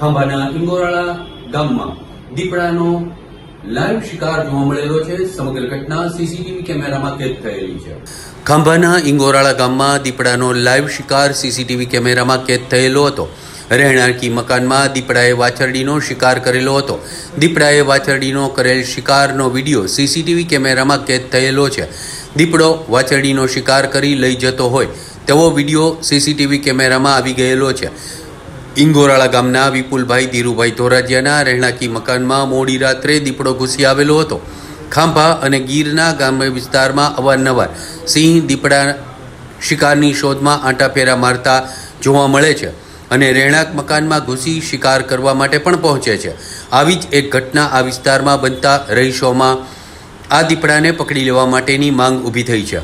ખાંભાના ઇંગોરાળા ગામમાં દીપડાનો લાઈવ શિકાર જોવા મળેલો છે. સમગ્ર ઘટના સીસીટીવી કેમેરામાં કેદ થયેલી છે. ખાંભાના ઇંગોરાળા ગામમાં દીપડાનો લાઈવ શિકાર સીસીટીવી કેમેરામાં કેદ થયેલો હતો. રહેણાંકી મકાનમાં દીપડાએ વાછરડીનો શિકાર કરેલો હતો. દીપડાએ વાછરડીનો કરેલ શિકારનો વીડિયો સીસીટીવી કેમેરામાં કેદ થયેલો છે. દીપડો વાછરડીનો શિકાર કરી લઈ જતો હોય તેવો વીડિયો સીસીટીવી કેમેરામાં આવી ગયેલો છે. ઇંગોરાળા ગામના વિપુલભાઈ, ધીરુભાઈ ધોરાજીયાના રહેણાંકી મકાનમાં મોડી રાત્રે દીપડો ઘૂસી આવેલો હતો. ખાંભા અને ગીરના ગ્રામ્ય વિસ્તારમાં અવારનવાર સિંહ દીપડા શિકારની શોધમાં આંટાફેરા મારતા જોવા મળે છે અને રહેણાંક મકાનમાં ઘૂસી શિકાર કરવા માટે પણ પહોંચે છે. આવી જ એક ઘટના આ વિસ્તારમાં બનતા રહીશોમાં આ દીપડાને પકડી લેવા માટેની માંગ ઊભી થઈ છે.